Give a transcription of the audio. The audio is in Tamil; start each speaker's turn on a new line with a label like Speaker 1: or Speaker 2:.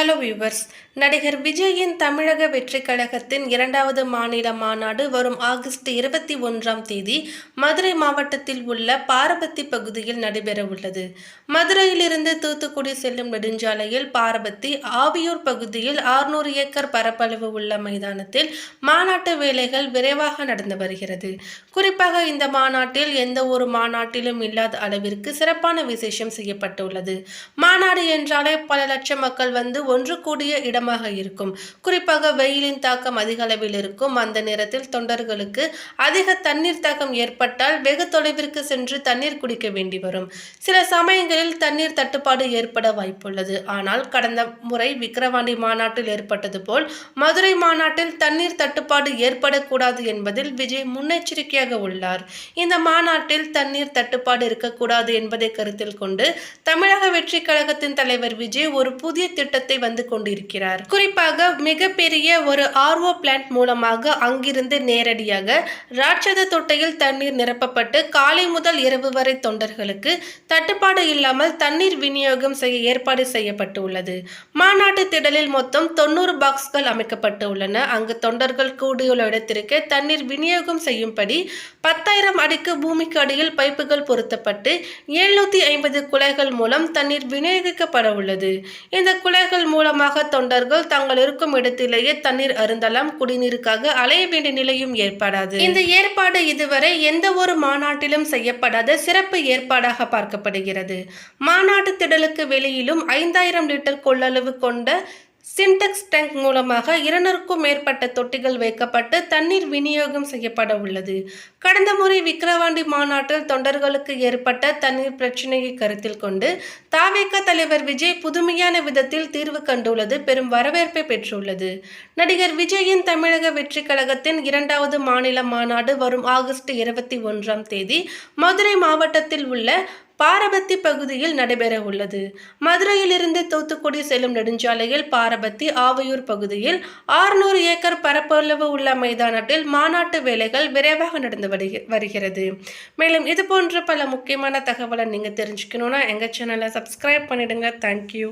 Speaker 1: ஹலோ வியூவர்ஸ் நடிகர் விஜயின் தமிழக வெற்றி கழகத்தின் இரண்டாவது மாநில மாநாடு வரும் ஆகஸ்ட் இருபத்தி ஒன்றாம் தேதி மதுரை மாவட்டத்தில் உள்ள பாரபத்தி பகுதியில் நடைபெறவுள்ளது மதுரையிலிருந்து தூத்துக்குடி செல்லும் நெடுஞ்சாலையில் பாரபத்தி ஆவியூர் பகுதியில் ஆறுநூறு ஏக்கர் பரப்பளவு உள்ள மைதானத்தில் மாநாட்டு வேலைகள் விரைவாக நடந்து வருகிறது. குறிப்பாக இந்த மாநாட்டில் எந்த ஒரு மாநாட்டிலும் இல்லாத அளவிற்கு சிறப்பான விசேஷம் செய்யப்பட்டுள்ளது. மாநாடு என்றாலே பல லட்சம் மக்கள் வந்து ஒன்று கூடிய இடமாக இருக்கும். குறிப்பாக வெயிலின் தாக்கம் அதிக அளவில் இருக்கும். அந்த நேரத்தில் தொண்டர்களுக்கு அதிக தண்ணீர் தாக்கம் ஏற்பட்டால் வெகு தொலைவிற்கு சென்று தண்ணீர் குடிக்க வேண்டி வரும். சில சமயங்களில் தண்ணீர் தட்டுப்பாடு ஏற்பட வாய்ப்புள்ளது. ஆனால் கடந்த முறை விக்கிரவாண்டி மாநாட்டில் ஏற்பட்டது போல் மதுரை மாநாட்டில் தண்ணீர் தட்டுப்பாடு ஏற்படக்கூடாது என்பதில் விஜய் முன்னெச்சரிக்கையாக உள்ளார். இந்த மாநாட்டில் தண்ணீர் தட்டுப்பாடு இருக்கக்கூடாது என்பதை கருத்தில் கொண்டு தமிழக வெற்றி கழகத்தின் தலைவர் விஜய் ஒரு புதிய திட்டத்தை வந்து கொண்டிருக்கிறார். குறிப்பாக மிகப்பெரிய ஒரு ஆர்ஓ பிளான்ட் மூலமாக அங்கிருந்து நேரடியாக ராட்சத தொட்டையில் தண்ணீர் நிரப்பப்பட்டு காலை முதல் இரவு வரை தொண்டர்களுக்கு தட்டுப்பாடு இல்லாமல் தண்ணீர் விநியோகம் செய்ய ஏற்பாடு செய்யப்பட்டு உள்ளது மாநாட்டு திடலில் மொத்தம் தொண்ணூறு பாக்ஸ்கள் அமைக்கப்பட்டு உள்ளன அங்கு தொண்டர்கள் கூடியுள்ள இடத்திற்கு தண்ணீர் விநியோகம் செய்யும்படி பத்தாயிரம் அடிக்கு பூமிக்கு அடியில் பைப்புகள் பொருத்தப்பட்டு எழுநூத்தி ஐம்பது குலைகள் மூலம் தண்ணீர் விநியோகிக்கப்பட உள்ளது இந்த குலைகள் மூலமாக தொண்டர்கள் தாங்கள் இருக்கும் இடத்திலேயே தண்ணீர் அருந்தலாம். குடிநீருக்காக அலைய வேண்டிய நிலையும் ஏற்படாது. இந்த ஏற்பாடு இதுவரை எந்த ஒரு மாநாட்டிலும் செய்யப்படாத சிறப்பு ஏற்பாடாக பார்க்கப்படுகிறது. மாநாட்டு திடலுக்கு வெளியிலும் ஐந்தாயிரம் லிட்டர் கொள்ளளவு கொண்ட சின்டெக்ஸ் டேங்க் மூலமாக இருநூறுக்கும் மேற்பட்ட தொட்டிகள் வைக்கப்பட்டு தண்ணீர் விநியோகம் செய்யப்பட உள்ளது. கடந்த முறை விக்கிரவாண்டி மாநாட்டில் தொண்டர்களுக்கு ஏற்பட்ட தண்ணீர் பிரச்சனையை கருத்தில் கொண்டு தாவேக தலைவர் விஜய் புதுமையான விதத்தில் தீர்வு கண்டுள்ளது பெரும் வரவேற்பை பெற்றுள்ளது. நடிகர் விஜயின் தமிழக வெற்றி கழகத்தின் இரண்டாவது மாநில மாநாடு வரும் ஆகஸ்ட் இருபத்தி ஒன்றாம் தேதி மதுரை மாவட்டத்தில் உள்ள பாரபத்தி பகுதியில் நடைபெற உள்ளது. மதுரையிலிருந்து தூத்துக்குடி செல்லும் நெடுஞ்சாலையில் பாரபத்தி ஆவையூர் பகுதியில் ஆறுநூறு ஏக்கர் பரப்பளவு உள்ள மைதானத்தில் மாநாட்டு வேலைகள் விரைவாக நடந்து வருகிறது. மேலும் இது போன்ற பல முக்கியமான தகவலை நீங்கள் தெரிஞ்சுக்கணுன்னா எங்கள் சேனலை சப்ஸ்கிரைப் பண்ணிடுங்க. தேங்க்யூ